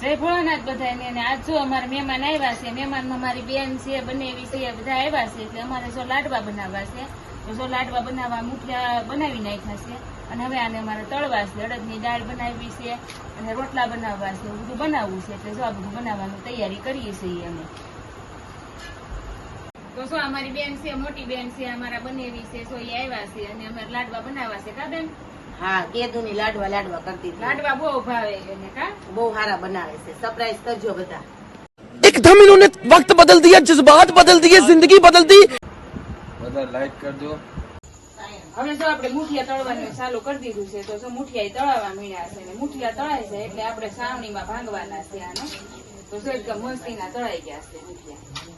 જય જ બધાને અને આજ જો અમારે મહેમાન આવ્યા છે, મહેમાનમાં મારી બેન છે, બંનેવી છે બધા આવ્યા છે, એટલે અમારે જો લાડવા બનાવવા છે, તો જો લાડવા બનાવવા મુઠિયા બનાવી નાખ્યા છે. અને હવે આને અમારે તળવા છે, અડદની દાળ બનાવવી છે, અને રોટલા બનાવવા છે, એવું બધું બનાવવું છે, એટલે જો આ બધું બનાવવાની તૈયારી કરીએ છીએ અમે. તો શું અમારી બેન છે મોટી બેન છે અમારા બનેવી છે સો આવ્યા છે અને અમારા લાડવા બનાવવા છે કા બેન? હા કેદુ ની લાડવા લાડવા કરતી લાડવા બહુ ભાવે એને કા? બહુ સારા બનાવે છે. સરપ્રાઈઝ કરજો બધા. એકદમ ઇન્હોને વક્ત બદલ દિયા જજ્બાત બદલ દિયે જિંદગી બદલ દી બધા લાઈક કરજો. હવે જો આપણે મુઠિયા તળવાનું ચાલુ કરી દીધું છે તો જો મુઠિયા તળાવવા મળ્યા છે ને મુઠિયા તળાય છે એટલે આપણે સાવણીમાં ભાંગવાના છે આને. તો જો મસ્તીના તળાઈ ગયા છે મુઠિયા.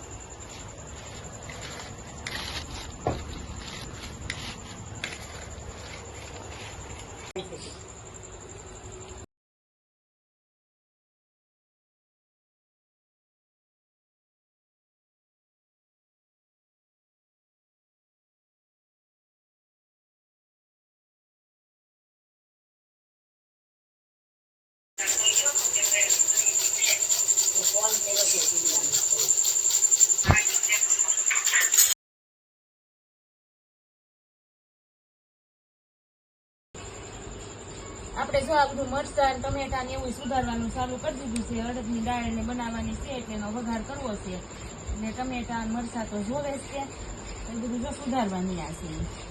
આપણે જો આ મરચાં ટમેટા ને એવું સુધારવાનું ચાલુ કરી દીધું છે, અડદની દાળ ને બનાવવાની છે એટલે એનો વઘાર કરવો છે. ને ટમેટા મરચાં તો જોવે છે. એ બધું જો સુધારવાની આ છે.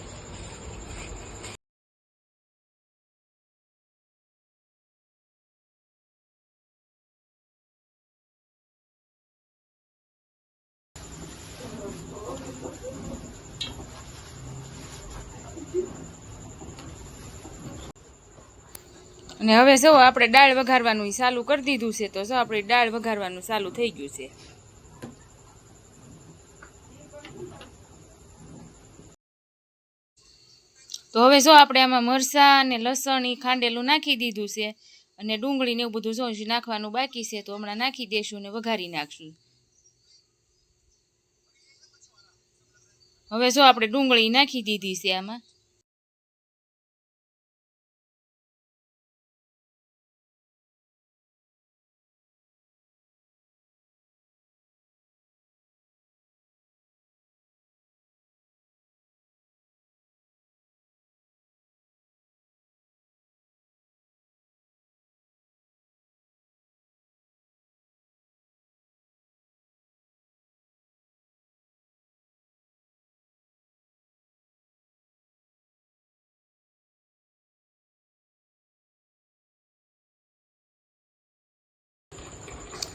અને હવે જો આપણે દાળ વઘારવાનું ચાલુ કરી દીધું છે, તો જો આપણે દાળ વઘારવાનું ચાલુ થઈ ગયું છે. તો હવે જો આપણે આમાં મરચાં અને લસણ એ ખાંડેલું નાખી દીધું છે અને ડુંગળી ને એવું બધું જો નાખવાનું બાકી છે, તો હમણાં નાખી દઈશું અને વઘારી નાખશું. હવે જો આપણે ડુંગળી નાખી દીધી છે આમાં.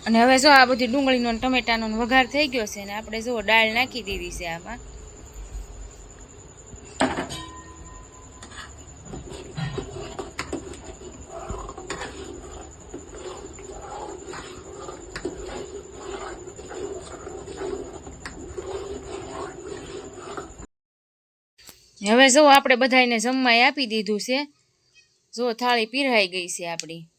અને હવે જો આ બધી ડુંગળીનો ટમેટાનો વઘાર થઈ ગયો છે ને આપણે જો દાળ નાખી દીધી છે આમાં. હવે જો આપણે બધાને જમવાય આપી દીધું છે, જો થાળી પીરાઈ ગઈ છે આપણી.